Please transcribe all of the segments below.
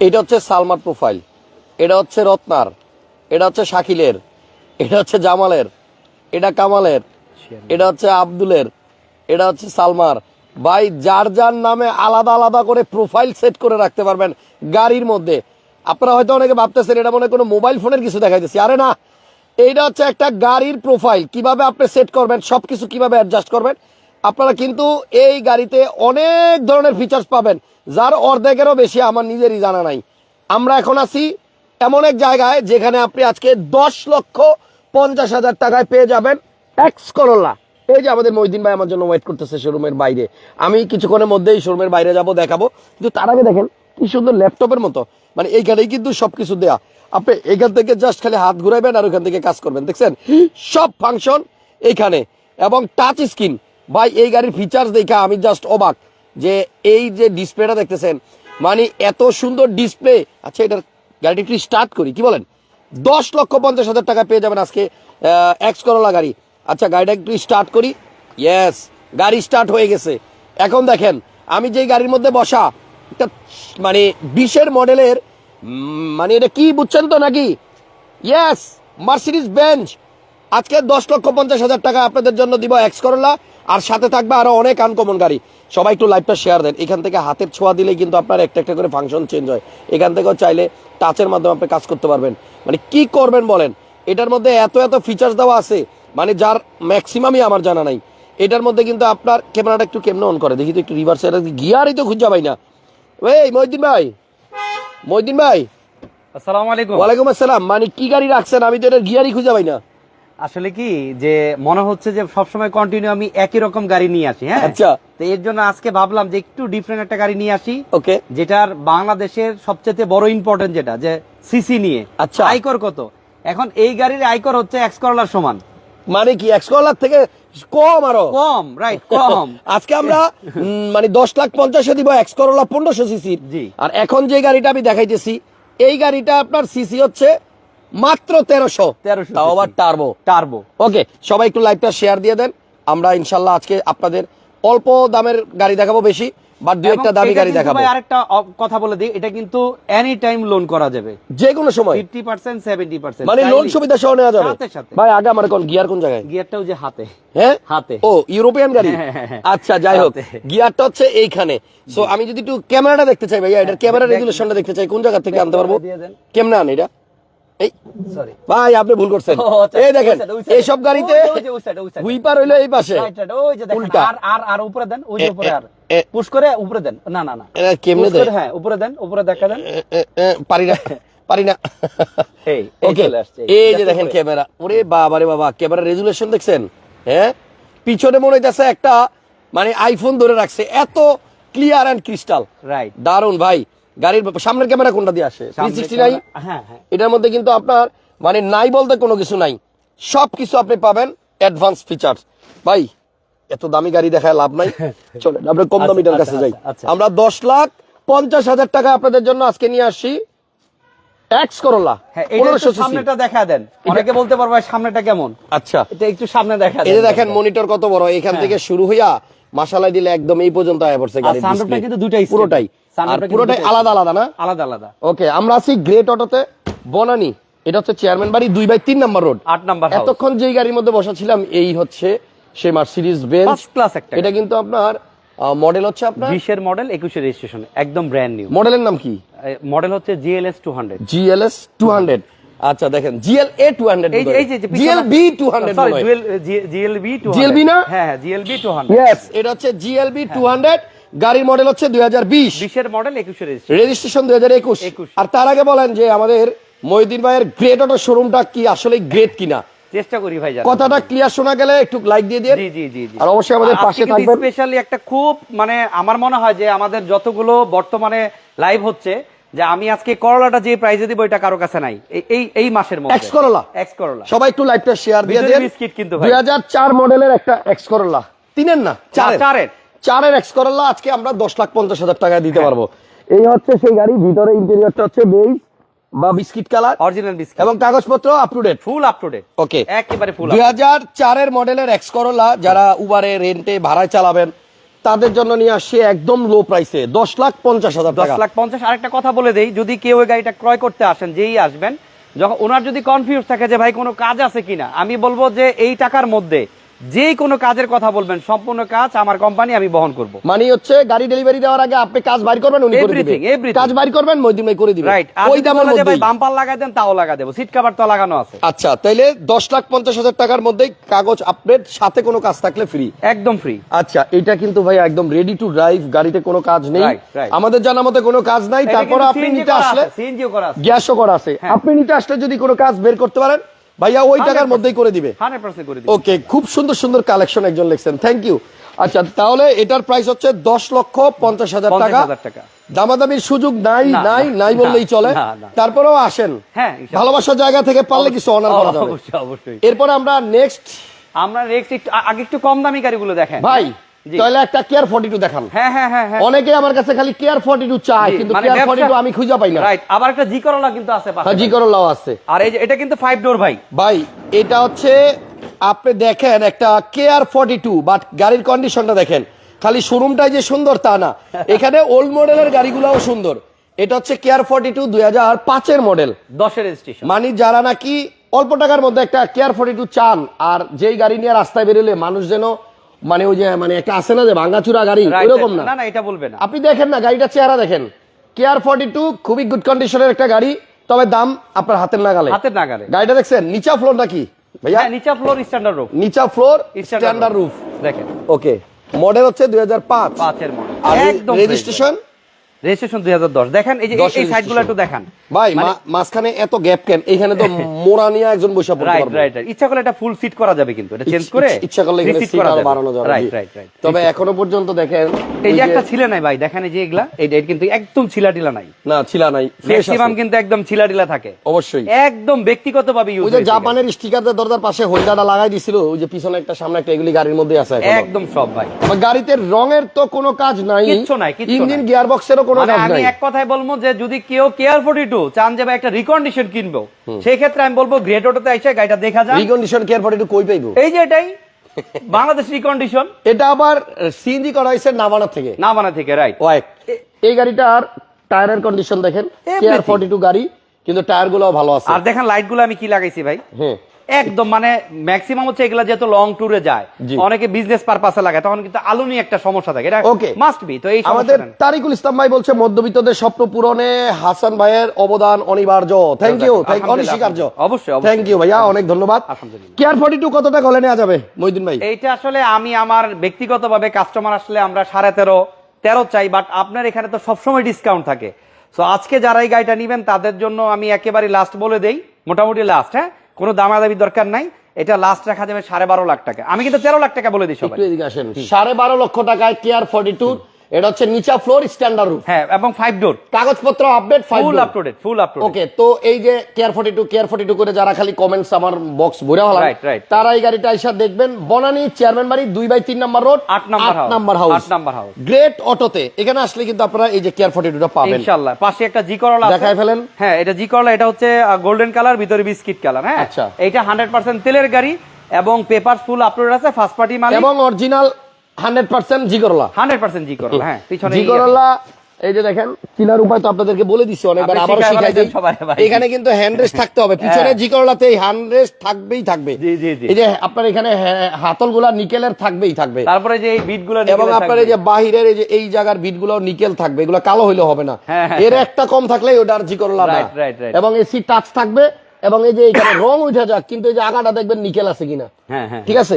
এটা হচ্ছে সালমার প্রোফাইল। এটা হচ্ছে রত্নার। এটা হচ্ছে শাকিলের। এটা হচ্ছে জামালের। এটা কামালের। এটা হচ্ছে আব্দুলের। এটা হচ্ছে সালমার। ভাই, যার যার নামে আলাদা আলাদা করে প্রোফাইল সেট করে রাখতে পারবেন গাড়ির মধ্যে। আপনারা হয়তো অনেকে ভাবতেছেন, এটা মনে কোনো মোবাইল ফোনের কিছু দেখাইতেছি। আরে না, এইটা হচ্ছে একটা গাড়ির প্রোফাইল। কীভাবে আপনি সেট করবেন, সবকিছু কীভাবে অ্যাডজাস্ট করবেন আপনারা কিন্তু এই গাড়িতে অনেক ধরনের ফিচার্স পাবেন, যার অর্ধেকেরও বেশি আমার নিজেরই জানা নাই। আমরা এখন আছি এমন এক জায়গায় যেখানে আপনি আজকে দশ লক্ষ পঞ্চাশ হাজার টাকায় পেয়ে যাবেন এক্স করোলা এই যে আমাদের মহিদিন ভাই আমার জন্য ওয়েট করতেছে শোরুমের বাইরে। আমি কিছুক্ষণের মধ্যেই শোরুমের বাইরে যাব দেখাবো। কিন্তু তার আগে দেখেন, কি সুন্দর ল্যাপটপের মতো। মানে এইখানেই কিন্তু সবকিছু দেয়া। আপনি এখান থেকে জাস্ট খালি হাত ঘুরাইবেন আর ওখান থেকে কাজ করবেন, দেখছেন? সব ফাংশন এইখানে এবং টাচ স্ক্রিন ভাই, এই গাড়ির ফিচার্স দেখা আমি জাস্ট অবাক যে এই যে ডিসপ্লেটা দেখতেছেন মানে এত সুন্দর ডিসপ্লে আচ্ছা এটার গাড়িটি একটু স্টার্ট করি, কি বলেন? দশ লক্ষ পঞ্চাশ হাজার টাকা পেয়ে যাবেন আজকে এক্স করোলা গাড়ি। আচ্ছা গাড়িটা একটু স্টার্ট করি। ইয়েস গাড়ি স্টার্ট হয়ে গেছে। এখন দেখেন, আমি যেই গাড়ির মধ্যে বসা একটা মানে বিশের মডেলের মানে এটা কি বুঝছেন তো নাকি? ইয়েস মার্সিডিস বেঞ্চ আজকে দশ লক্ষ পঞ্চাশ হাজার টাকা আপনাদের জন্য দিব এক্স করলা আর সাথে থাকবে আরও অনেক আনকমন গাড়ি। সবাই একটু লাইভটা শেয়ার দেন। এখান থেকে হাতের ছোঁয়া দিলেই কিন্তু আপনার একটা একটা করে ফাংশন চেঞ্জ হয়। এখান থেকেও চাইলে টাচের মাধ্যমে আপনি কাজ করতে পারবেন। মানে কি করবেন বলেন? এটার মধ্যে এত এত ফিচার্স দেওয়া আছে মানে যার ম্যাক্সিমামই আমার জানা নাই। এটার মধ্যে কিন্তু আপনার ক্যামেরাটা একটু কেমনে অন করে? দেখি তো একটু রিভার্স গিয়ারই তো খুঁজে পাই না। এই মহিদ্দিন ভাই! মহিদ্দিন ভাই! আসসালামু আলাইকুম। ওয়ালাইকুম আসসালাম। মানে কি গাড়ি রাখছেন? আমি তো এটার গিয়ারই খুঁজে পাই না। আসলে কি যে মনে হচ্ছে যে সবসময় কন্টিনিউ আমি একই রকম গাড়ি নিয়ে আসি হ্যাঁ? আচ্ছা। তো এর জন্য আজকে ভাবলাম যে একটু ডিফারেন্ট একটা গাড়ি নিয়ে আসি ওকে। যেটার বাংলাদেশের সবচেয়ে বড় ইম্পর্টেন্ট যেটা যে সিসি নিয়ে। আচ্ছা। আয়কর কত? এখন এই গাড়ির আয়কর হচ্ছে এক্স করলার সমান। মানে কি একশো লাখ থেকে কম আরও? কম রাইট কম। আজকে আমরা মানে দশ লাখ পঞ্চাশে দিব এক্স করোলা পনেরোশো সিসি জি। আর এখন যে গাড়িটা আমি দেখাইতেছি এই গাড়িটা আপনার সিসি হচ্ছে মাত্র তেরোশো। 1300 তাও আবার টার্বো টার্বো ওকে সবাই একটু লাইভটা শেয়ার দিয়ে দেন। আমরা ইনশাল্লাহ আজকে আপনাদের অল্প দামের গাড়ি দেখাবো বেশি বাট একটা দামি গাড়ি দেখাবো। আরেকটা কথা বলে দিই এটা কিন্তু এনি টাইম লোন করা যাবে। যে কোনো সময় পার্সেন্ট মানে লোন সুবিধা সহ নেওয়া যাবে। ভাই আগে আমার কোন গিয়ার কোন জায়গায়? গিয়ারটাও যে হাতে। হ্যাঁ? হাতে। ও ইউরোপিয়ান গাড়ি? হ্যাঁ, হ্যাঁ, হ্যাঁ। আচ্ছা যাই হোক গিয়ারটা হচ্ছে এইখানে। সো আমি যদি একটু ক্যামেরাটা দেখতে চাই ভাইয়া এটার ক্যামেরা রেজুলেশনটা দেখতে চাই কোন জায়গা থেকে আনতে পারব? কেমনে আন এটা? এই সরি ভাই আপনি ভুল করছেন। আচ্ছা, এই দেখেন side। এইসব গাড়িতে। হুইপার হইল এই পাশে। উল্টা। আর আর আর উপরে দেন ওই যে উপরে আর। পুশ করে উপরে দেন। না না না। এটা কেমনে দেয়? হ্যাঁ উপরে দেন উপরে দেখা দেন। পারি না। পারি না। এই এই ওকে এই যে দেখেন ক্যামেরা। ওরে বাবা রে বাবা ক্যামেরা রেজুলেশন দেখছেন? হ্যাঁ? পিছনে মনে হইতেছে একটা মানে আইফোন ধরে রাখছে। এত ক্লিয়ার অ্যান্ড ক্রিস্টাল রাইট দারুণ ভাই। গাড়ির সামনের ক্যামেরা কোনটা দিয়ে আসে? থ্রি সিক্সটি নাই হ্যাঁ হ্যাঁ। এটার মধ্যে কিন্তু আপনার মানে নাই বলতে কোনো কিছু নাই। সব কিছু আপনি পাবেন অ্যাডভান্স ফিচার ভাই এত দামি গাড়ি দেখায় লাভ নাই। চলেন আমরা কম আচ্ছা, দামিটার কাছে আচ্ছা, যাই। আচ্ছা। আমরা দশ লাখ পঞ্চাশ হাজার টাকা আপনাদের জন্য আজকে নিয়ে করোলা হ্যাঁ পনেরোশো একটু সামনেটা দেখা দেন। অনেকে বলতে পারবে সামনেটা কেমন? আচ্ছা। এটা একটু সামনে দেখা দেখেন মনিটর কত বড়। এখান থেকে শুরু হইয়া মাসালাই দিলে একদম এই পর্যন্ত আয়া পড়ছে গাড়ির। কিন্তু পুরোটাই। আর পুরোটাই আলাদা আলাদা না? আলাদা আলাদা। ওকে আমরা আছি গ্রেট অটোতে বনানি। এটা হচ্ছে চেয়ারম্যান বাড়ি দুই বাই তিন নাম্বার রোড আট নাম্বার হাউস এতক্ষণ যেই গাড়ির মধ্যে বসা ছিলাম এই হচ্ছে সে মার্সিডিজ বেঞ্চ ফার্স্ট ক্লাস একটা এটা কিন্তু আপনার মডেল হচ্ছে আপনার? বিশের মডেল একুশের রেজিস্ট্রেশন একদম ব্র্যান্ড নিউ মডেলের নাম কি? মডেল হচ্ছে GLS two hundred GLS two hundred আচ্ছা দেখেন GL A two hundred GL B two hundred sorry GLB two GLB না? হ্যাঁ জিএলবি টু হান্ড্রেড এটা হচ্ছে জিএলবি টু হান্ড্রেড গাড়ির মডেল হচ্ছে দুই হাজার বিশ। বিশের মডেল একুশের রেজিস্ট্রেশন দুই হাজার একুশ। আর তার আগে বলেন যে আমাদের মহিদিন ভাইয়ের গ্রেট অটো শোরুমটা কি আসলে গ্রেট কিনা? চেষ্টা করি ভাই কথাটা ক্লিয়ার শোনা গেলে একটু লাইক দিয়ে দিয়ে জি জি জি জি। আর অবশ্যই আমাদের পাশে থাকবেন। স্পেশালি একটা খুব মানে আমার মনে হয় যে আমাদের যতগুলো বর্তমানে লাইভ হচ্ছে যে আমি আজকে করলাটা যে প্রাইজে দিব এটা কারও কাছে নাই। এই- এই মাসের মধ্যে। এক্স করোলা এক্স করলা সবাই একটু লাইভটা শেয়ার দিয়ে দেন। বিস্কিট কিন্তু ভাই। দুই হাজার চার মডেলের একটা এক্স করোলা তিনের না? চারের। চারের। এক্স করোলা আজকে আমরা দশ লাখ পঞ্চাশ হাজার টাকা দিতে পারব। এই হচ্ছে সেই গাড়ি ভিতরে ইন্টেরিয়রটা হচ্ছে বেজ বা বিস্কিট কালার অরিজিনাল বিস্কিট এবং কাগজপত্র up to date full up to date okay একেবারে ফুল দুই হাজার চারের মডেলের এক্স করোলা যারা উবারে রেন্টে ভাড়ায় চালাবেন তাদের জন্য নিয়ে আসছি একদম লো প্রাইসে দশ লাখ পঞ্চাশ হাজার দশ লাখ পঞ্চাশ। আরেকটা কথা বলে দেই যদি কেউ ওই গাড়িটা ক্রয় করতে আসেন যেই আসবেন যখন ওনার যদি কনফিউজ থাকে যে ভাই কোনো কাজ আছে কিনা আমি বলব যে এই টাকার মধ্যে যেই কোনো কাজের কথা বলবেন সম্পূর্ণ কাজ আমার কোম্পানি আমি বহন করব। মানে হচ্ছে গাড়ি ডেলিভারি দেওয়ার আগে আপনি কাজ বাইর করবেন উনি করে দিবে। Everything, everything. কাজ বাইর করবেন মইদিন ভাই করে দিবে। রাইট ওই দামের বলে যে ভাই বাম্পার লাগাই দেন তাও লাগা দেবো। সিট কভার তো লাগানো আছে। আচ্ছা তাইলে দশ লাখ পঞ্চাশ হাজার টাকার মধ্যেই কাগজ আপডেট সাথে কোনো কাজ থাকলে ফ্রি একদম ফ্রি আচ্ছা এটা কিন্তু ভাই একদম রেডি টু ড্রাইভ গাড়িতে কোনো কাজ নেই. আমাদের জানা মতে কোনো কাজ নাই তারপর আপনি নিতে আসলে সিএনজিও করা আছে। গ্যাসও করা আছে। হ্যাঁ। আপনি নিতে আসলে যদি কোনো কাজ বের করতে পারেন ভাইয়া ওই টাকার 100% মধ্যেই করে দিবে। 100% করে দিই ওকে খুব সুন্দর সুন্দর কালেকশন একজন লিখছেন। থ্যাংক ইউ আচ্ছা তাহলে এটার প্রাইস হচ্ছে দশ লক্ষ পঞ্চাশ হাজার টাকা। 50,000 টাকা। দামাদামির সুযোগ নাই নাই নাই বললেই চলে। তারপরেও আসেন। হ্যাঁ, ভালোবাসার জায়গা থেকে পারলে কিছু অনার করা যাবে। এরপর আমরা নেক্সট আমরা নেক্সট আগে একটু কম দামি গাড়িগুলো দেখেন। ভাই। তাহলে একটা কেয়ার ফর্টি টু দেখান। হ্যাঁ হ্যাঁ হ্যাঁ অনেকে আমার কাছে খালি কেয়ার ফর্টি টু জি, কিন্তু কেয়ার ফর্টি টু আমি খুঁজে পাই না। রাইট আবার একটা জি করলা কিন্তু আছে করলাও আছে। আর এই যে এটা কিন্তু ফাইভ ডোর ভাই। ভাই এটা হচ্ছে আপনি দেখেন একটা কেয়ার ফর্টি টু বাট গাড়ির কন্ডিশনটা দেখেন। খালি শোরুমটাই যে সুন্দর তা না। এখানে ওল্ড মডেলের গাড়িগুলোও সুন্দর। এটা হচ্ছে কেয়ার ফর্টি টু দুই হাজার পাঁচের মডেল দশের রেজিস্ট্রেশন মানে যারা নাকি অল্প টাকার মধ্যে একটা কেয়ার ফর্টি টু চান আর যেই গাড়ি নিয়ে রাস্তায় বেরোলে মানুষ যেন মানে ওই যে মানে একটা আছে না যে ভাঙ্গাচুরা গাড়ি? ওইরকম না। না এটা বলবে না। আপনি দেখেন না গাড়িটা চেহারা দেখেন। কেয়ার ফর্টি টু খুবই গুড কন্ডিশনের একটা গাড়ি তবে দাম আপনার হাতের নাগালে। হাতের নাগালে। গাড়িটা দেখছেন নিচা ফ্লোর নাকি ভাইয়া? হ্যাঁ নিচা ফ্লোর স্ট্যান্ডার্ড রুফ নিচা ফ্লোর স্ট্যান্ডার্ড রুফ দেখেন। ওকে মডেল হচ্ছে দুই হাজার পাঁচ। পাঁচের মডেল আর একদম রেজিস্ট্রেশন রেজিস্ট্রেশন দুই হাজার দশ। দেখেন এই যে এই- সাইডগুলো একটু দেখান। ভাই মাঝখানে এত গ্যাপ কেন? এখানে তো একজন বসে পড়তে পারবে। রাইট রাইট ইচ্ছা করলে এটা ফুল সিট করা যাবে কিন্তু এটা চেঞ্জ করে ইচ্ছা করলে এখানে সিট করা বাড়ানো যাবে। রাইট রাইট রাইট তবে এখনও পর্যন্ত দেখেন এই যে একটা ছিল নাই ভাই দেখেন এই যে এগুলা এই এটা কিন্তু একদম ছিলাটিলা নাই। না ছিল নাই ম্যাক্সিমাম কিন্তু একদম ছিলাটিলা থাকে। অবশ্যই। একদম ব্যক্তিগত ভাবে ইউজ ওই যে জাপানের স্টিকারদের দরজার পাশে হোল্ডারটা লাগাই দিছিল ওই যে পিছনে একটা সামনে একটা এগুলি গাড়ির মধ্যে আছে একদম সব ভাই। গাড়িতে রঙের তো কোনো কাজ নাই। কিচ্ছু নাই, ইঞ্জিন নাই। কোনো মানে আমি এক কথায় বলব যে যদি কেউ কেয়ার ফোর্টি টু চান যে ভাই একটা রিকন্ডিশন কিনবো সেই ক্ষেত্রে আমি বলব গ্রেট অটোতে এসে গাড়িটা দেখা যায় রিকন্ডিশন কেয়ার ফর্টি টু কই পাইবো? এই যে এটাই বাংলাদেশ রিকন্ডিশন এটা আবার সিএনজি করা হয়েছে নামানা থেকে। নাবানা থেকে রাইট ওয়াইক এই গাড়িটার টায়ারের কন্ডিশন দেখেন। Care Everything. ফর্টি টু গাড়ি কিন্তু টায়ারগুলো ভালো আছে। আর দেখেন লাইটগুলো আমি কি লাগাইছি ভাই? হ্যাঁ। একদম মানে ম্যাক্সিমাম হচ্ছে এগুলা যেহেতু লং ট্যুরে যায় অনেকে বিজনেস পারপাসে লাগায় তখন কিন্তু আলু নিয়ে একটা সমস্যা থাকে। এটা Okay. মাস্ট বি তো এই আমাদের তারিকুল ইসলাম ভাই বলছে মধ্যবিত্তদের স্বপ্ন পূরণে হাসান ভাইয়ের অবদান অনিবার্য। থ্যাংক ইউ থ্যাংক অনস্বীকার্য। অবশ্যই। থ্যাংক ইউ ভাইয়া অনেক ধন্যবাদ। কেয়ার ফর্টি টু কত টাকা হলে নেওয়া যাবে মইদিন ভাই? এইটা আসলে আমি আমার ব্যক্তিগতভাবে কাস্টমার আসলে আমরা সাড়ে তেরো তেরো চাই বাট আপনার এখানে তো সবসময় ডিসকাউন্ট থাকে। সো আজকে যারা এই গাড়িটা নিবেন তাদের জন্য আমি একেবারে লাস্ট বলে দেই মোটামুটি লাস্ট হ্যাঁ? কোনো দামাদামি দরকার নাই। এটা লাস্ট রাখা যাবে সাড়ে বারো লাখ টাকা। আমি কিন্তু তেরো লাখ টাকা বলে দিই সাড়ে বারো লক্ষ টাকায় কেয়ার ফর্টি টু এটা হচ্ছে নিচা ফ্লোর স্ট্যান্ডার্ড রুফ হ্যাঁ এবং ফাইভ ডোর কাগজপত্র update five full up to date full up to okay তো এই যে care forty two care forty two করে যারা খালি কমেন্টস আমার বক্স ভরে হলাম. তারা এই গাড়িটা এসে দেখবেন বনানী চেয়ারম্যান বাড়ি দুই বাই তিন নাম্বার রোড আট নাম্বার house, নাম্বার হাউস আট নাম্বার house। গ্রেট অটোতে এখানে আসলে কিন্তু আপনারা এই যে কেয়ার ফর্টি টুটা পাবেন ইনশাআল্লাহ পাশে একটা জি করলা আছে। দেখায় ফেলেন। হ্যাঁ এটা জি করলা এটা হচ্ছে গোল্ডেন কালার ভিতরে বিস্কিট কালার হ্যাঁ আচ্ছা। এটা হান্ড্রেড পার্সেন্ট তেলের গাড়ি এবং পেপার ফুল আপলোড আছে ফার্স্ট পার্টি মানে এবং original hundred percent G Corolla. Hundred percent G Corolla হ্যাঁ পিছনে এই- জিগরলা এই যে দেখেন চিনার উপায় তো আপনাদেরকে বলে দিচ্ছি অনেকবার আপনি শিখাই শিখাই দিই। এখানে কিন্তু হ্যান্ড রেস্ট থাকতে হবে। পিছনে হ্যাঁ। এই হ্যান্ড রেস্ট থাকবেই থাকবে। এই যে আপনার এখানে হাতলগুলা নিকেলের থাকবেই থাকবে। তারপরে যে এই বিট এবং আপনার এই যে বাহিরের এই যে এই জায়গার বিটগুলো নিকেল থাকবে। এগুলো কালো হইলে হবে না। হ্যাঁ, হ্যাঁ, এর একটা কম থাকলে ওটা আর জিকরলা না. এবং এসি টাচ থাকবে। এবং এই যে এখানে রং উঠে যাক কিন্তু এই যে আগাটা দেখবেন নিকেল আছে কিনা। হ্যাঁ হ্যাঁ। ঠিক আছে?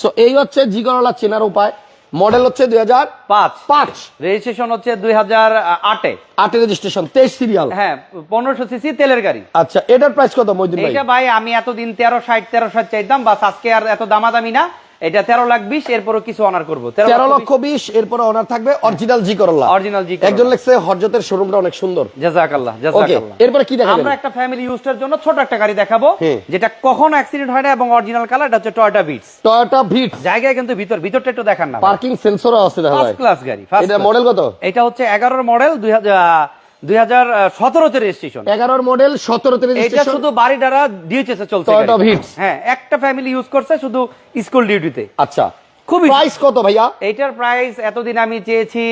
সো এই হচ্ছে জিগরলা চেনার উপায়। মডেল হচ্ছে দুই হাজার পাঁচ। পাঁচ। রেজিস্ট্রেশন হচ্ছে দুই হাজার আটে। আটে রেজিস্ট্রেশন তেইশ সিরিয়াল হ্যাঁ পনেরোশো সিসি তেলের গাড়ি। আচ্ছা এটার প্রাইস কত মজুরি ভাই? ভাই আমি এতদিন তেরো ষাট তেরো ষাট চাইতাম বাস আজকে আর এত দামাদামি না। এটা তেরো লাখ বিশ এরপরও কিছু অনার করব। তেরো লক্ষ বিশ এরপরে অনার থাকবে অরিজিনাল জি করল্লা অরিজিনাল জি একজন লেখছে হরজতের শোরুমটা অনেক সুন্দর। জাজাকাল্লাহ জাজাকাল্লাহ এরপরে কি দেখাবেন? আমরা একটা ফ্যামিলি ইউজের জন্য ছোট একটা গাড়ি দেখাবো যেটা কখনো অ্যাক্সিডেন্ট হয় না এবং অরিজিনাল কালার এটা হচ্ছে টয়টা বিটস টয়োটা ভিট জায়গায় কিন্তু ভিতর ভিতরটা একটু দেখান না। পার্কিং সেন্সরও আছে দেখা ফার্স্ট ক্লাস গাড়ি এটা মডেল কত? এটা হচ্ছে এগারোর মডেল দুই হাজার দুই হাজার সতেরোতে রেজিস্ট্রেশন এগারোর মডেল সতেরোতে এটা শুধু বাড়ি দ্বারা ডিউটিতে চলছে Toyota গাড়ি। Vitz। হ্যাঁ একটা ফ্যামিলি ইউজ করছে শুধু স্কুল ডিউটিতে আচ্ছা খুবই প্রাইস কত ভাইয়া? প্রাইস এতদিন আমি চেয়েছি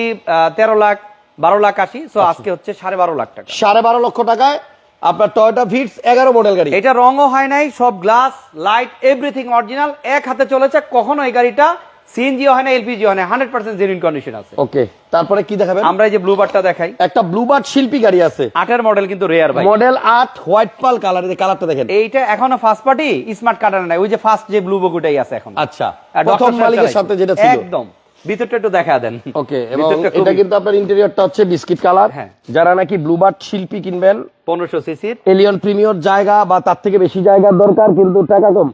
তেরো লাখ বারো লাখ আশি সো আচ্ছা। আজকে হচ্ছে সাড়ে বারো লাখ টাকা। সাড়ে বারো লক্ষ টাকায় আপনার টয়োটা ভিটস এগারো মডেল গাড়ি। এটা রঙও হয় নাই সব গ্লাস লাইট এভরিথিং অরিজিনাল এক হাতে চলেছে কখনো এই গাড়িটা সিএনজি হয় না এলপিজি হয় না হান্ড্রেড পার্সেন্ট জেনুইন কন্ডিশন আছে। ওকে তারপরে কি দেখাবেন? আমরা এই যে ব্লু বারটা দেখাই। একটা ব্লু ব্লুবার্ড শিল্পী গাড়ি আছে। আটের মডেল কিন্তু রেয়ার ভাই। মডেল আট হোয়াইট পাল কালার কালারটা দেখেন। এইটা এখনও ফার্স্ট পার্টি স্মার্ট কাটার নাই। ওই যে ফার্স্ট যে ব্লু বকুটাই আছে এখন। আচ্ছা প্রথম মালিকের সাথে যেটা ছিল। একদম। ভিতরটা একটু দেখা দেন। ওকে এবং এটা কিন্তু আপনার ইন্টেরিয়রটা হচ্ছে বিস্কিট কালার হ্যাঁ। যারা নাকি ব্লুবার্ড শিল্পী কিনবেন পনেরোশো সিসির এলিয়ন প্রিমিয়র জায়গা বা তার থেকে বেশি জায়গার দরকার কিন্তু টাকা কম।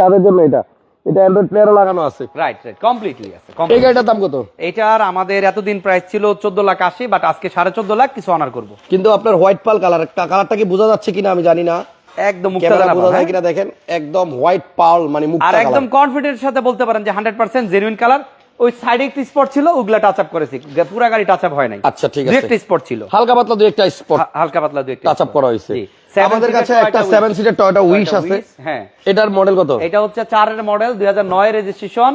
তাদের জন্য এটা। এটা অ্যান্ড্রয়েড প্লেয়ারও লাগানো আছে। রাইট রাইট কমপ্লিটলি আছে এই গাড়িটার দাম কত? এইটার আমাদের এতদিন প্রাইস ছিল চোদ্দ লাখ আশি বাট আজকে সাড়ে চোদ্দ লাখ কিছু অনার করব। কিন্তু আপনার হোয়াইট পাল কালার কালারটা কি বোঝা যাচ্ছে কিনা আমি জানি না। একদম হ্যাঁ? কিনা দেখেন একদম হোয়াইট পাল মানে আর একদম সাথে বলতে পারেন যে হান্ড্রেড পার্সেন্ট জেনুইন কালার ওই সাইডে একটি স্পট ছিল ওগুলা টাচ আপ করেছি পুরো গাড়ি টাচ আপ হয় নাই। আচ্ছা, ঠিক আছে। একটা স্পট ছিল। হালকা পাতলা দুই একটা স্পট হালকা পাতলা একটা টাচ আপ করা হয়েছে। আমাদের কাছে একটা Wish। Seven seater Toyota Wish আছে। হ্যাঁ। এটার মডেল কত? এটা হচ্ছে চারের মডেল দুই হাজার নয় রেজিস্ট্রেশন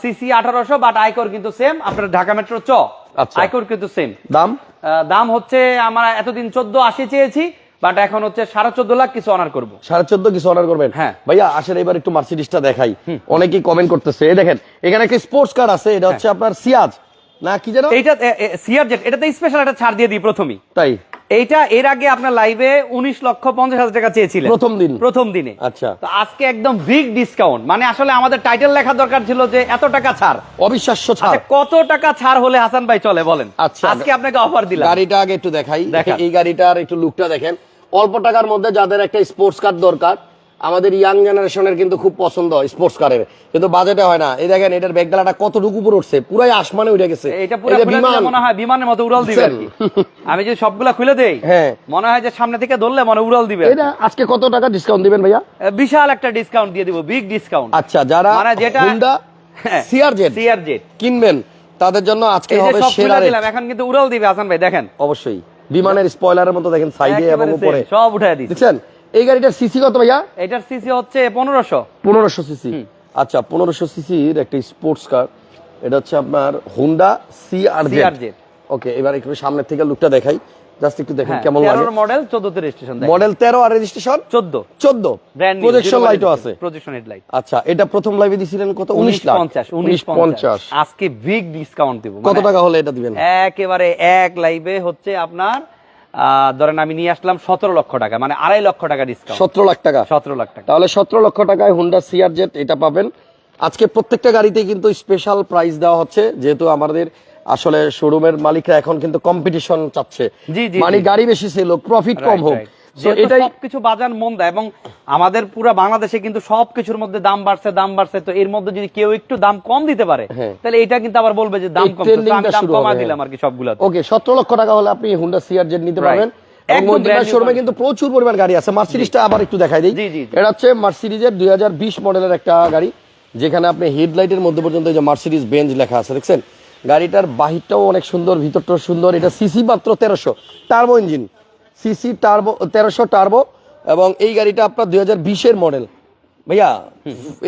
সিসি আঠারোশো বাট আইকর কিন্তু সেম আপনার ঢাকা মেট্রো চ। আচ্ছা। আইকর কিন্তু সেম দাম? দাম হচ্ছে আমরা এতদিন চেয়েছি বাট এখন হচ্ছে সাড়ে চোদ্দ লাখ কিছু অনার করব। সাড়ে চোদ্দ কিছু অর্ডার করবেন। হ্যাঁ। ভাইয়া আসেন এবার একটু মার্সিডিসটা দেখাই। অনেকেই কমেন্ট করতেছে দেখেন এখানে একটা স্পোর্টস কার আছে এটা হচ্ছে আপনার সিয়াজ না কি যেন? এইটা সিআর জেট এটাতে স্পেশাল একটা ছাড় দিয়ে দিই প্রথমেই। তাই? এইটা এর আগে আপনার লাইভে উনিশ লক্ষ পঞ্চাশ হাজার টাকা চেয়েছিলেন প্রথম দিন। প্রথম দিনে আচ্ছা। তো আজকে একদম বিগ ডিসকাউন্ট মানে আসলে আমাদের টাইটেল লেখা দরকার ছিল যে এত টাকা ছাড় অবিশ্বাস্য আচ্ছা ছাড় কত টাকা ছাড় হলে হাসান ভাই চলে বলেন আচ্ছা। আজকে আপনাকে অফার দিলাম গাড়িটা আগে একটু দেখাই। এই গাড়িটার একটু লুকটা দেখেন অল্প টাকার মধ্যে যাদের একটা স্পোর্টস কার দরকার আমাদের ইয়াং জেনারেশনের কিন্তু খুব পছন্দ স্পোর্টস কারের কিন্তু বাজেটে হয় না। এই দেখেন এটার ব্যাগডালাটা কতটুকু উপর উঠছে? পুরাই আসমানে উঠে গেছে। এটা পুরো যে দিলে মনে হয় বিমানের মতো উড়াল দিবে আমি যদি সবগুলা খুলে দেই হ্যাঁ। মনে হয় যে সামনে থেকে ধরলে মনে উড়াল দিবে এটা আজকে কত টাকা ডিসকাউন্ট দিবেন ভাইয়া? বিশাল একটা ডিসকাউন্ট দিয়ে দিব বিগ ডিসকাউন্ট আচ্ছা যারা মানে যেটা- হুন্ডা হ্যাঁ। সিআরজেড কিনবেন তাদের জন্য আজকে যে হবে সেরা দিলাম এখন কিন্তু উড়াল দিবে হাসান ভাই দেখেন। অবশ্যই। বিমানের স্পয়লারের মতো দেখেন সাইডে এবং উপরে। সব উঠায় দিচ্ছে দেখছেন? এই গাড়িটার সিসি কত ভাইয়া? এটার সিসি হচ্ছে পনেরোশো। পনেরোশো সিসি আচ্ছা পনেরোশো সিসির একটা স্পোর্টস কার এটা হচ্ছে আপনার হুন্ডা সিআরজেড CRZ ওকে এবার একটু সামনের থেকে লুকটা দেখাই। জাস্ট একটু দেখেন হ্যাঁ, কেমন লাগে। মডেল চোদ্দতে রেজিস্ট্রেশন মডেল তেরো আর রেজিস্ট্রেশন চোদ্দ। চোদ্দ। ব্র্যান্ড প্রজেকশন লাইটও আছে। প্রজেকশন হেডলাইট আচ্ছা এটা প্রথম লাইভে দিছিলেন কত? উনিশ উনিশ লাখ। পঞ্চাশ উনিশ উনিশ পঞ্চাশ। পঞ্চাশ। আজকে বিগ ডিসকাউন্ট দিব। কত মানে টাকা হলে এটা দিবেন? একেবারে এক লাইভে হচ্ছে আপনার ধরেন আমি নিয়ে আসলাম সতেরো লক্ষ টাকা মানে আড়াই লক্ষ টাকা ডিসকাউন্ট সতেরো লাখ টাকা। সতেরো লাখ টাকা। তাহলে সতেরো লক্ষ টাকায় হুন্ডা সিআরজেড এটা পাবেন। আজকে প্রত্যেকটা গাড়িতে কিন্তু স্পেশাল প্রাইস দেওয়া হচ্ছে যেহেতু আমাদের আসলে শোরুমের মালিকরা এখন কিন্তু কম্পিটিশন চাচ্ছে। মানে গাড়ি বেশি সেল হোক প্রফিট কম হোক। এটাই সবকিছু বাজার মন্দা এবং আমাদের পুরো বাংলাদেশে কিন্তু সবকিছুর মধ্যে দাম বাড়ছে দাম বাড়ছে তো এর মধ্যে যদি কেউ একটু দাম কম দিতে পারে হ্যাঁ। তাহলে এটা কিন্তু আবার বলবে যে দাম কম দাম দিলাম। আর কি সবগুলাতে। ওকে লক্ষ টাকা হলে আপনি হুন্ডা সিআরজেড নিতে পারবেন। কিন্তু প্রচুর পরিমাণ গাড়ি আছে। আবার একটু দেখাই দিই। এটা হচ্ছে মার্সিডিজের দুই হাজার বিশ মডেলের একটা গাড়ি যেখানে আপনি হেডলাইটের মধ্যে পর্যন্ত যে মার্সিডিজ বেঞ্চ লেখা আছে দেখছেন? গাড়িটার বাহিরটাও অনেক সুন্দর ভিতরটাও সুন্দর। এটা সিসি মাত্র তেরোশো। টার্বো ইঞ্জিন সিসি টার্বো তেরোশো টার্বো এবং এই গাড়িটা আপনার দুই হাজার বিশের মডেল। ভাইয়া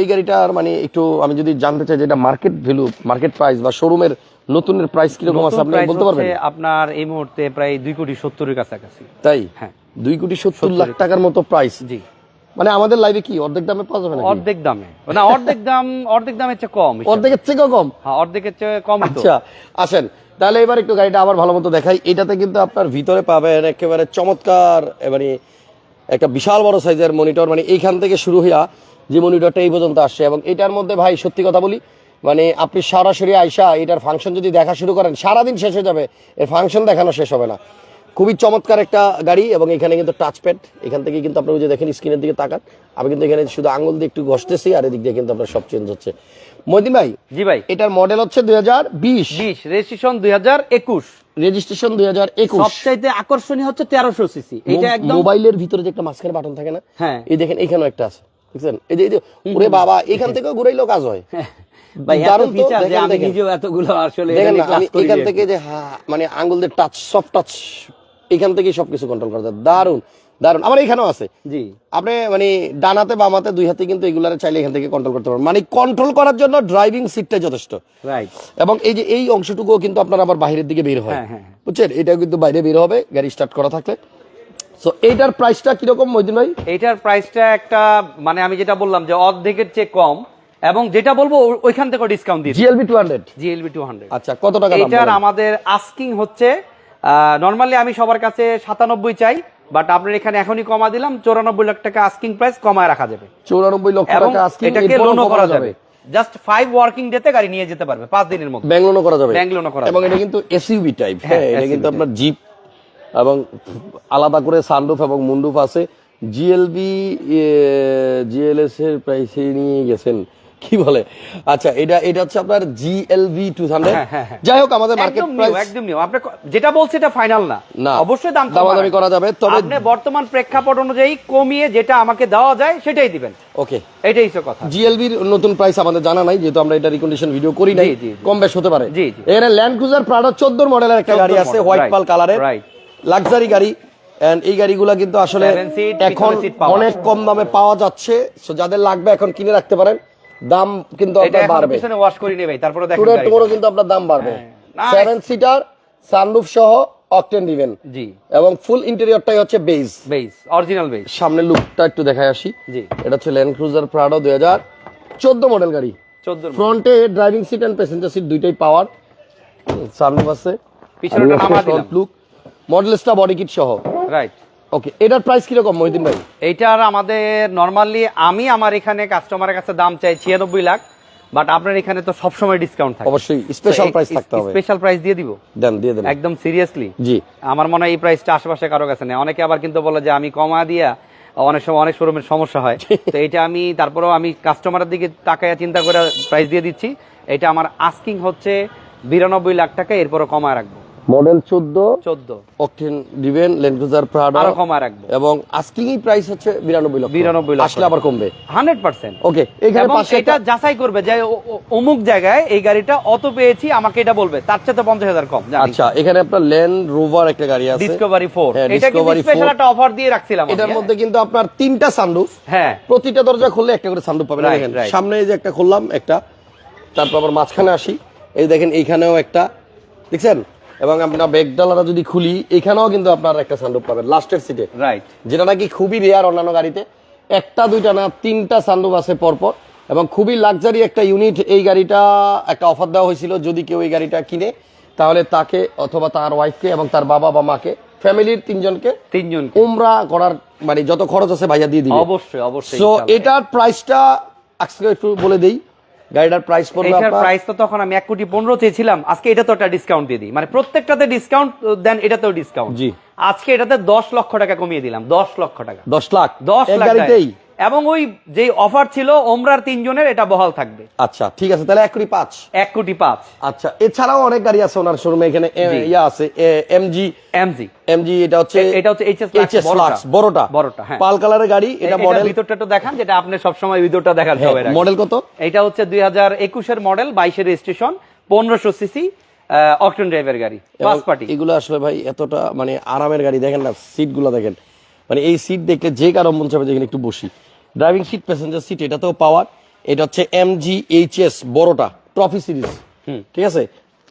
এই গাড়িটার মানে একটু আমি যদি জানতে চাই যে এটা মার্কেট ভ্যালু মার্কেট প্রাইস বা শোরুমের নতুনের প্রাইস কীরকম আছে আপনি বলতে পারবেন? আপনার এই মুহূর্তে প্রায় দুই কোটি সত্তরের কাছাকাছি। তাই? হ্যাঁ। দুই কোটি সত্তর লাখ টাকার মতো প্রাইস জি। মানে আমাদের লাইভে কি অর্ধেক দামে পাওয়া যাবে অর্ধেক দামে। না অর্ধেক দাম অর্ধেক দামের চেয়ে কম। অর্ধেকের থেকেও কম? হ্যাঁ অর্ধেকের চেয়ে কম আচ্ছা আসেন। তাহলে এবার একটু গাড়িটা আবার ভালো মতো দেখাই। এটাতে কিন্তু আপনার ভিতরে পাবেন একেবারে চমৎকার মানে একটা বিশাল বড় সাইজের মনিটর। মানে এইখান থেকে শুরু হইয়া যে মনিটরটা এই পর্যন্ত আসছে। এবং এটার মধ্যে ভাই সত্যি কথা বলি মানে আপনি সরাসরি আইসা এটার ফাংশন যদি দেখা শুরু করেন, সারাদিন শেষ হয়ে যাবে। এর ফাংশন দেখানো শেষ হবে না। খুবই চমৎকার একটা গাড়ি এবং এখানে কিন্তু টাচপ্যাড এখান থেকে কিন্তু আপনার যে দেখেন স্ক্রিনের দিকে তাকান। আমি কিন্তু এখানে শুধু আঙুল দিয়ে একটু ঘষতেছি আর এদিক দিয়ে কিন্তু আপনার সব চেঞ্জ হচ্ছে। মদিন ভাই জি ভাই। এটার মডেল হচ্ছে দুই হাজার বিশ। বিশ রেজিস্ট্রেশন দুই হাজার একুশ। রেজিস্ট্রেশন দুই হাজার একুশ। সবচাইতে আকর্ষণীয় হচ্ছে তেরোশো সিসি এটা একদম মোবাইলের ভিতরে যে একটা মাঝখানে বাটন থাকে না হ্যাঁ। এই দেখেন এখানেও একটা আছে। দেখছেন? এই যে এই যে ওরে বাবা এখান থেকেও ঘুরাইলেও কাজ হয়। ভাই এত ফিচার যে আমি নিজেও এতগুলো আসলে এখান থেকে যে মানে আঙ্গুল দিয়ে টাচ সফট টাচ এখান থেকেই সবকিছু কন্ট্রোল করা যায়। দারুণ দারুণ আমার এখানেও আছে। জি। আপনি মানে ডানাতে বামাতে দুই হাতে কিন্তু এগুলারে চাইলে এখান থেকে কন্ট্রোল করতে পারবেন। মানে কন্ট্রোল করার জন্য ড্রাইভিং সিটটাই যথেষ্ট। রাইট এবং এই যে এই অংশটুকুও কিন্তু আপনার আবার বাইরের দিকে বের হয়। হ্যাঁ, হ্যাঁ, হ্যাঁ। বুঝছেন? এটাও কিন্তু বাইরে বের হবে গাড়ি স্টার্ট করা থাকলে। সো এইটার প্রাইসটা কীরকম মহিদিন ভাই? এইটার প্রাইসটা একটা মানে আমি যেটা বললাম যে অর্ধেকের চেয়ে কম এবং যেটা বলব ওইখান থেকে ডিসকাউন্ট দিয়ে GLB two hundred GLB two hundred আচ্ছা কত টাকা এটার আমাদের আস্কিং হচ্ছে নর্মালি আমি সবার কাছে সাতানব্বই চাই বাট আপনার এখানে এখনই কমা দিলাম চৌরানব্বই লাখ টাকা আস্কিং প্রাইস কমায় রাখা যাবে। চৌরানব্বই লক্ষ টাকা এটাকে লোনও করা যাবে। জাস্ট ফাইভ ওয়ার্কিং ডেতে গাড়ি নিয়ে যেতে পারবে পাঁচ দিনের মধ্যে। ব্যাংক লোনও করা যাবে। ব্যাংক লোনও করা এবং এটা কিন্তু এসইউভি টাইপ হ্যাঁ, হ্যাঁ এটা কিন্তু আপনার জিপ এবং আলাদা করে সানরুফ এবং মুন্ডুফ আছে। জিএলবি জিএলএস এর প্রাইসে নিয়ে গেছেন। কি বলে? আচ্ছা এটা এটা হচ্ছে আপনার জিএলভি টু হান্ড্রেড হ্যাঁ, হ্যাঁ, হ্যাঁ। যাই হোক আমাদের মার্কেট প্রাইস একদম নিউ আপনি যেটা বলছে এটা ফাইনাল না। অবশ্যই দাম দামাদামি করা যাবে, তবে- আপনি বর্তমান প্রেক্ষাপট অনুযায়ী কমিয়ে যেটা আমাকে দেওয়া যায় সেটাই দিবেন। ওকে। এটাই হচ্ছে কথা। জিএলবির নতুন প্রাইস আমাদের জানা নাই যেহেতু আমরা এটা রিকন্ডিশন ভিডিও করি নাই। কম বেশ হতে পারে। এখানে ল্যান্ড ক্রুজার প্রাডো 14 মডেলের একটা গাড়ি আছে হোয়াইট পাল কালারের লাক্সারি গাড়ি। এন্ড এই গাড়িগুলো কিন্তু আসলে এখন। অনেক কম দামে পাওয়া যাচ্ছে। সো যাদের লাগবে এখন কিনে রাখতে পারেন। দাম কিন্তু আপনার বাড়বে। পিছনে ওয়াশ করি ভাই তারপরে দেখেন টুরে। টুরে কিন্তু আপনার দাম বাড়বে। হ্যাঁ, nice. সেভেন সিটার সানরুফ সহ অকটেন দিবেন। জি। এবং ফুল ইন্টেরিয়রটাই হচ্ছে বেজ বেস অরিজিনাল বেস সামনের লুকটা একটু দেখায় আসি। জি। এটা হচ্ছে ল্যান্ড ক্রুজার প্রাডো দুই হাজার চোদ্দ মডেল গাড়ি। চোদ্দ ফ্রন্টে driving seat and passenger seat দুইটাই পাওয়ার সামনে আছে। পিছনেটা নামা দিলাম। লুক মডেলসটা বডি কিট সহ। রাইট ওকে এটার প্রাইস কীরকম মহিদিন ভাই? এইটার আমাদের নর্মালি আমি আমার এখানে কাস্টমারের কাছে দাম চাই ছিয়ানব্বই লাখ বাট আপনার এখানে তো ডিসকাউন্ট থাকে। অবশ্যই স্পেশাল প্রাইস থাকতে হবে। স্পেশাল প্রাইস দিয়ে দিব? দেন দিয়ে দেন। একদম সিরিয়াসলি জি। আমার মনে হয় এই প্রাইসটা আশেপাশে কারও কাছে নেই। অনেকে আবার কিন্তু বলে যে আমি কমা দিয়া অনেক সময় অনেক শোরুমের সমস্যা হয়। তো এটা আমি তারপরেও আমি কাস্টমারের দিকে তাকায় চিন্তা করে প্রাইস দিয়ে দিচ্ছি। এটা আমার আস্কিং হচ্ছে বিরানব্বই লাখ টাকা এরপরও কমায় রাখব। মডেল চোদ্দ চোদ্দ। অকটেন দিবেন ল্যান্ড ক্রুজার প্রাডো আরও রাখব এবং আস্কিং প্রাইস হচ্ছে বিরানব্বই লক্ষ। 92 লক্ষ। আসলে আবার কমবে। Hundred percent. ওকে এখানে পাশে এটা যাচাই করবে যে অমুক জায়গায় এই গাড়িটা অত পেয়েছি আমাকে এটা বলবে। তার চেয়ে তো পঞ্চাশ হাজার কম আচ্ছা এখানে আপনার ল্যান্ড রোভার একটা গাড়ি আছে। ডিসকভারি ফোর হ্যাঁ, এটা কিন্তু স্পেশাল একটা অফার দিয়ে রাখছিলাম এটার হ্যাঁ। মধ্যে কিন্তু আপনার তিনটা সানরুফ হ্যাঁ। প্রতিটা দরজা খুললে একটা করে সানরুফ পাবেন। দেখেন সামনে এই যে একটা খুললাম একটা। তারপর আবার মাঝখানে আসি। এই দেখেন এইখানেও একটা। দেখছেন? এবং আপনার ব্যাগ ডালাটা যদি খুলি এখানেও কিন্তু আপনার একটা সানরুফ পাবেন লাস্টের সিটে রাইট যেটা নাকি খুবই রেয়ার অন্যান্য গাড়িতে। একটা দুইটা না তিনটা সানরুফ আছে পরপর। এবং খুবই লাক্সারি একটা ইউনিট এই গাড়িটা একটা অফার দেওয়া হয়েছিল যদি কেউ এই গাড়িটা কিনে তাহলে তাকে অথবা তার ওয়াইফকে এবং তার বাবা বা মাকে ফ্যামিলির তিনজনকে তিনজন উমরা করার মানে যত খরচ আছে ভাইয়া দিয়ে দিবে। অবশ্যই অবশ্যই সো এটার প্রাইসটা আজকে একটু বলে দেই গাড়িটার প্রাইস পড়বে আপনার প্রাইস তো তখন আমি এক কোটি পনেরো চেয়েছিলাম। আজকে এটা তো একটা ডিসকাউন্ট দিয়ে দিই। মানে প্রত্যেকটাতে ডিসকাউন্ট দেন এটাতেও ডিসকাউন্ট জি। আজকে এটাতে দশ লক্ষ টাকা কমিয়ে দিলাম। দশ লক্ষ টাকা। দশ লাখ। দশ এক লাখ গাড়িতেই? টাকা। এবং ওই যে অফার ছিল ওমরার তিনজনের এটা বহাল থাকবে। আচ্ছা ঠিক আছে তাহলে এক কোটি পাঁচ। এক কোটি পাঁচ। আচ্ছা এছাড়াও অনেক গাড়ি আছে ওনার শোরুমে এখানে। ইয়া আছে এমজি এমজি এমজি এটা হচ্ছে এটা হচ্ছে HS Lux, HS বড়টা। বড়টা হ্যাঁ। পাল কালারের গাড়ি এটা মডেল ভিতরটা একটু দেখান যেটা আপনি সবসময় ভিতরটা দেখার সবাই মডেল কত? এটা হচ্ছে দুই হাজার একুশের মডেল বাইশের রেজিস্ট্রেশন পনেরোশো সিসি অকটন ড্রাইভের গাড়ি ফার্স্ট পার্টি এগুলো আসলে ভাই এতটা মানে আরামের গাড়ি দেখেন না সিটগুলো দেখেন। মানে এই সিট দেখলে যে কারও মন চাবে যেখানে একটু বসি। ড্রাইভিং সিট প্যাসেঞ্জার সিট এটাতেও পাওয়ার এটা হচ্ছে এম জি এইচ এস বড়টা ট্রফি সিরিজ ঠিক আছে?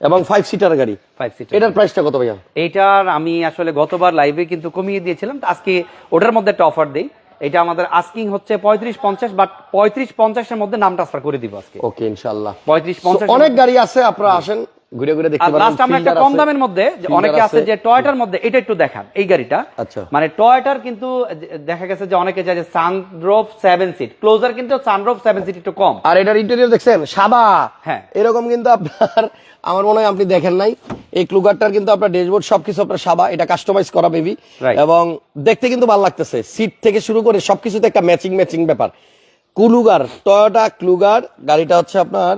এবং ফাইভ সিটার গাড়ি। ফাইভ সিটার এটার প্রাইসটা কত ভাইয়া? এইটার আমি আসলে গতবার লাইভে কিন্তু কমিয়ে দিয়েছিলাম। আজকে ওটার মধ্যে একটা অফার দেই। এটা আমাদের আস্কিং হচ্ছে পঁয়ত্রিশ পঞ্চাশ বাট পঁয়ত্রিশ পঞ্চাশের মধ্যে নাম ট্রান্সফার করে দিব আজকে। ওকে ইনশাআল্লাহ। পঁয়ত্রিশ পঞ্চাশ অনেক গাড়ি আছে আপনারা আসেন। ঘুরে ঘুরে দেখতে পারেন লাস্ট আমরা একটা কম দামের মধ্যে অনেকে আছে। যে টয়টার মধ্যে এটা একটু দেখান এই গাড়িটা আচ্ছা। মানে টয়টার কিন্তু দেখা গেছে যে অনেকে চায় যে সিট ক্লোজার কিন্তু সিট একটু কম আর এটার ইন্টেরিয়র দেখছেন সাদা হ্যাঁ। এরকম কিন্তু আপনার আমার মনে হয় আপনি দেখেন নাই এই ক্লুগারটার কিন্তু আপনার ড্যাশবোর্ড সবকিছু আপনার সাদা এটা কাস্টমাইজ করা বেবি. এবং দেখতে কিন্তু ভালো লাগতেছে সিট থেকে শুরু করে সবকিছুতে একটা ম্যাচিং ম্যাচিং ব্যাপার কুলুগার টয়োটা ক্লুগার গাড়িটা হচ্ছে আপনার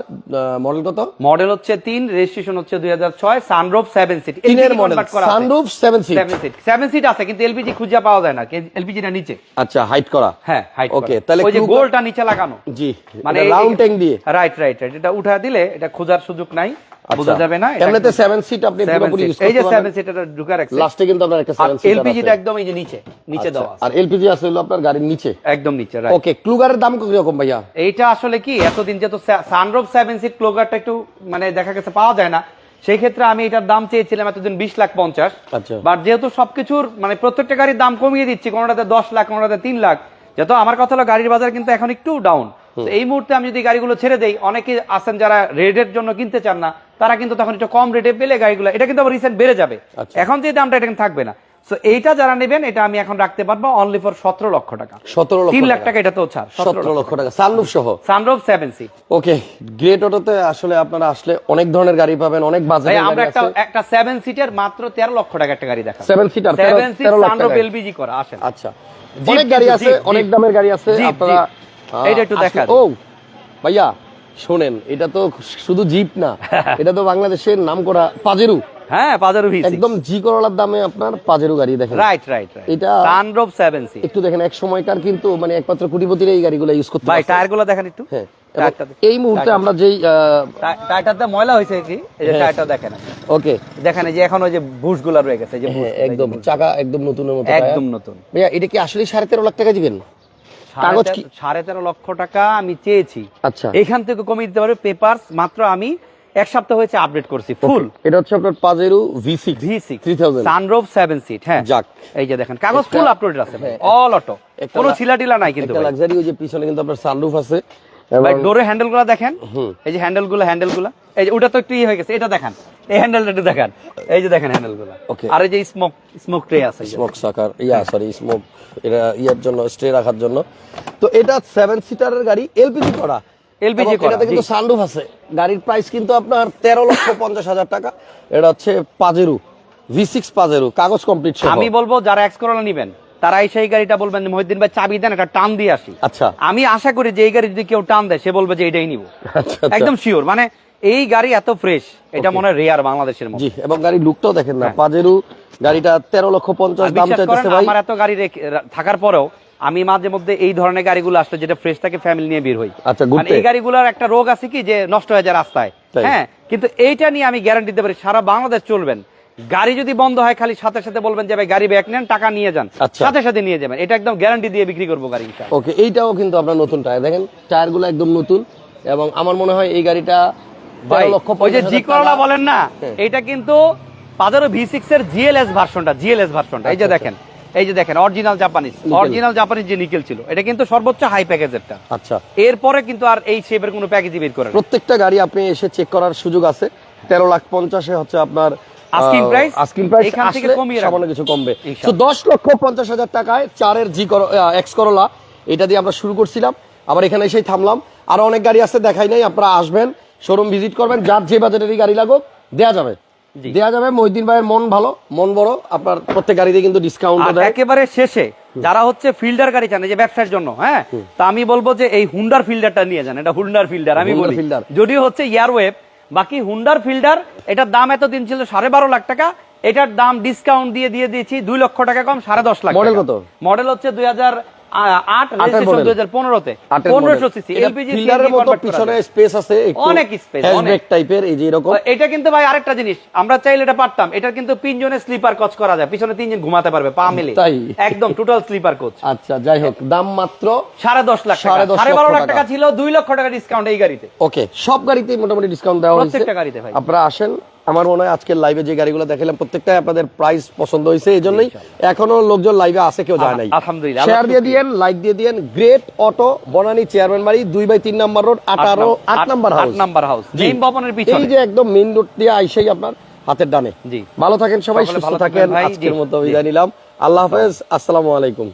মডেল কত? মডেল হচ্ছে তিন রেজিস্ট্রেশন হচ্ছে দুই হাজার ছয় সানরুফ সেভেন সিট তিনের model sunroof seven seat seven seat seven seat আছে কিন্তু এলপিজি খুঁজে পাওয়া যায় না এলপিজি এলপিজিটা নিচে। আচ্ছা হাইট করা? হ্যাঁ হাইট ওকে তাহলে ওই যে গোলটা নিচে লাগানো। জি মানে মানে রাউন্ড ট্যাঙ্ক দিয়ে। রাইট রাইট রাইট এটা উঠা দিলে এটা খোঁজার সুযোগ নাই। বোঝা যাবে না এমনিতে সেভেন সিট আপনি পুরোপুরি। ইউজ এই যে করতে সেভেন ঢুকা রাখছে। লাস্টে কিন্তু আপনার একটা আর সেভেন সিট এলপিজিটা একদম এই যে নিচে নিচে দেওয়া আর এলপিজি আছে হলো আপনার গাড়ির নিচে। একদম নিচে right। ওকে ক্লুগারের দাম কীরকম ভাইয়া? এইটা আসলে কি এতদিন যেহেতু সানরোভ সেভেন সিট ক্লোগারটা একটু মানে দেখা গেছে পাওয়া যায় না সেই ক্ষেত্রে আমি এটার দাম চেয়েছিলাম এতদিন বিশ লাখ পঞ্চাশ। আচ্ছা। বাট যেহেতু সবকিছুর মানে প্রত্যেকটা গাড়ির দাম কমিয়ে দিচ্ছি কোনোটাতে দশ লাখ কোনোটাতে তিন লাখ যেহেতু আমার কথা হলো গাড়ির বাজার কিন্তু এখন একটু ডাউন এই মুহূর্তে আমি যদি গাড়িগুলো ছেড়ে দেই অনেকে আছেন যারা রেটের জন্য কিনতে চান না তারা কিন্তু তখন একটু কম রেটে পেলে গাড়িগুলো এটা কিন্তু আবার রিসেন্ট বেড়ে যাবে। আচ্ছা। এখন যে দামটা এটা কিন্তু থাকবে না। সো এইটা যারা নেবেন এটা আমি এখন রাখতে পারব অনলি ফর সতেরো লক্ষ টাকা। সতেরো তিন লাখ টাকা। এটা তো ছাড় সতেরো লক্ষ টাকা। সানরুফ সহ? Sunroof seven seat okay great অটোতে আসলে আপনারা আসলে অনেক ধরনের গাড়ি পাবেন অনেক ভাই আমরা একটা একটা সেভেন সিটের মাত্র তেরো লক্ষ টাকা একটা গাড়ি দেখা seven seater seven seat lakh sunroof করা আসেন। আচ্ছা। অনেক গাড়ি আছে অনেক দামের গাড়ি আছে আপনারা এইটা একটু দেখা ও ভাইয়া শোনেন এটা তো শুধু জিপ না এটা তো বাংলাদেশের নাম করা পাজেরু। হ্যাঁ পাজারো ভি একদম জি করলার দামে আপনার পাজেরু গাড়ি দেখেন। রাইট রাইট রাইট এটা- সিট একটু দেখেন এক সময়কার কিন্তু মানে একমাত্র কোটিপতিরা এই গাড়িগুলো ইউজ করতে ভাই পারছে। টায়ারগুলো দেখেন একটু। হ্যাঁ এই মুহূর্তে আমরা যেই টায়ারটাতে ময়লা হয়েছে কি? এই যে হ্যাঁ। টায়ারটা দেখেন। ওকে। দেখেন এই যে এখন ওই যে বুশগুলা রয়ে গেছে যে হ্যাঁ যে একদম চাকা একদম নতুনের মতো একদম নতুন। ভাইয়া এটা কি আসলে সাড়ে তেরো লাখ টাকা দিবেন? কাগজ সাড়ে তেরো লক্ষ টাকা আমি চেয়েছি। আচ্ছা। এখান থেকে কমিয়ে দিতে পারবে পেপার মাত্র আমি এক সপ্তাহ হয়েছে আপডেট করছি ফুল। এটা হচ্ছে আপনার Pajero V six V six three thousand sunroof seven seat হ্যাঁ। যাক। এই যে দেখেন কাগজ ফুল আপলোডেড আছে হ্যাঁ, অল অটো কোনো লা- ছিলা টিলা নাই কিন্তু লাগজারি লাক্সারি ওই যে পিছনে কিন্তু আপনার সানরুফ আছে। ভাই ডোরের হ্যান্ডেল দেখেন? এই যে হ্যান্ডেলগুলো এই যে ওটা তো একটু হয়ে গেছে। এটা দেখেন। এই হ্যান্ডেলটা একটু দেখেন। এই যে দেখেন হ্যান্ডেল আর এই যে স্মোক স্মোক ট্রে আছে। Smoke sucker yeah sorry smoke এটা ইয়ার জন্য স্টে রাখার জন্য। তো এটা সেভেন সিটারের গাড়ি এলপিজি করা। এটাতে কিন্তু। সানরুফ আছে। গাড়ির প্রাইস কিন্তু আপনার তেরো লক্ষ পঞ্চাশ হাজার টাকা। এটা হচ্ছে পাজেরু ভি সিক্স পাজেরু কাগজ কমপ্লিট আমি বলব যারা এক্স করোলা নিবেন তারা এই সেই গাড়িটা বলবেন যে, মহিউদ্দিন ভাই চাবি দেন একটা টান দিয়ে আসি। আচ্ছা। আমি আশা করি যে এই গাড়ি যদি কেউ টান দেয় সে বলবে যে এটাই নিব। আচ্ছা, আচ্ছা। একদম শিওর মানে এই গাড়ি এত ফ্রেশ এটা মনে হয় রেয়ার বাংলাদেশের মধ্যে এবং গাড়ির লুকটাও দেখেন হ্যাঁ। না পাজেরু গাড়িটা তেরো লক্ষ পঞ্চাশ দাম চাইতেছে ভাই। আমার এত গাড়ি থাকার পরেও আমি মাঝে মধ্যে এই ধরনের গাড়িগুলো আসলে যেটা ফ্রেশ থাকে ফ্যামিলি নিয়ে বের হই। আচ্ছা, মানে। এই গাড়িগুলোর একটা রোগ আছে কি যে নষ্ট হয়ে যায় রাস্তায়। হ্যাঁ কিন্তু এইটা নিয়ে আমি গ্যারান্টি দিতে পারি সারা বাংলাদেশ চলবেন। গাড়ি যদি বন্ধ হয় খালি সাথে সাথে বলবেন যে ভাই গাড়ি ব্যাক নেন টাকা নিয়ে যান। আচ্ছা। সাথে সাথে নিয়ে যাবেন। এটা একদম গ্যারান্টি দিয়ে বিক্রি করব গাড়ি ওকে এইটাও কিন্তু আপনার নতুন টায়ার। দেখেন টায়ারগুলো একদম নতুন এবং আমার মনে হয় এই গাড়িটা ভাই তেরো লক্ষ ওই যে জি হাজার করলা বলেন না হ্যাঁ। এটা কিন্তু পাজারো ভি সিক্স এর জিএলএস ভার্সনটা জিএলএস ভার্সনটা। এই যে আচ্ছা, দেখেন এই যে দেখেন অরিজিনাল জাপানিজ অরিজিনাল জাপানিজ যে নিকেল ছিল এটা কিন্তু সর্বোচ্চ হাই প্যাকেজেরটা আচ্ছা। এরপরে কিন্তু আর এই শেপের কোনো প্যাকেজই বের করে প্রত্যেকটা গাড়ি আপনি এসে চেক করার সুযোগ আছে। তেরো লাখ পঞ্চাশে হচ্ছে আপনার Asking price? আস্কিং প্রাইস এখান থেকে কমিয়ে সামান্য কিছু কমবে। তো দশ লক্ষ পঞ্চাশ হাজার টাকায় চারের জি এক্স করলা এটা দিয়ে আমরা শুরু করছিলাম। আবার এখানে এসেই থামলাম। আরও অনেক গাড়ি আছে দেখাই নাই আপনারা আসবেন শোরুম ভিজিট করবেন যার যে বাজেটেরই গাড়ি লাগুক দেয়া যাবে। দেয়া যাবে মহিদ্দিন ভাইয়ের মন ভালো মন বড় আপনার প্রত্যেক গাড়িতে কিন্তু ডিসকাউন্ট একেবারে শেষে যারা হচ্ছে ফিল্ডার গাড়ি চান যে ব্যবসার জন্য হ্যাঁ? তা আমি বলব যে এই হুন্ডার ফিল্ডারটা নিয়ে যান এটা হুন্ডার ফিল্ডার আমি বলি। ফিল্ডার। যদিও হচ্ছে এয়ারওয়েভ বাকি হুন্ডার ফিল্ডার এটার দাম এতদিন ছিল সাড়ে বারো লাখ টাকা এটার দাম ডিসকাউন্ট দিয়ে দিয়ে দিয়েছি দুই লক্ষ টাকা কম সাড়ে দশ লাখ মডেল কত? মডেল হচ্ছে দুই হাজার আট রেজিস্ট্রেশন দুই হাজার পনেরোতে। পনেরোশো সিসি এলপিজি মতো পিছনে স্পেস আছে অনেক space, অনেক। টাইপের এই যে এরকম। এটা কিন্তু ভাই আরেকটা জিনিস আমরা চাইলে এটা পারতাম। এটা কিন্তু পিনজনে স্লিপার কোচ করা যায় পিছনে তিনজন ঘুমাতে পারবে পা মিলে একদম টোটাল স্লিপার কোচ আচ্ছা যাই হোক দাম মাত্র সাড়ে দশ লাখ সাড়ে দশ বারো লাখ টাকা। ছিল দুই লক্ষ টাকা ডিসকাউন্ট এই গাড়িতে। ওকে সব গাড়িতেই মোটামুটি ডিসকাউন্ট দেওয়া হয়েছে। প্রত্যেকটা গাড়িতে ভাই। আপনারা আসেন আমার মনে হয় আজকের লাইভে যে গাড়িগুলো দেখালাম প্রত্যেকটাই আপনাদের প্রাইস পছন্দ হয়েছে এই জন্যই এখনও লোকজন লাইভে আছে কেউ যায় নাই। আলহামদুলিল্লাহ, শেয়ার দিয়ে দিয়েন লাইক দিয়ে দিয়েন গ্রেট অটো বনানী চেয়ারম্যান বাড়ি দুই বাই তিন নাম্বার রোড আঠারো আট number house number house main ভবনের এই যে একদম মেইন রোড দিয়ে আইসেই আপনার হাতের ডানে। জি। ভালো থাকেন সবাই সুস্থ ভালো থাকেন আজকের মতো বিদায় নিলাম। আল্লাহ হাফেজ। আসসালামু আলাইকুম।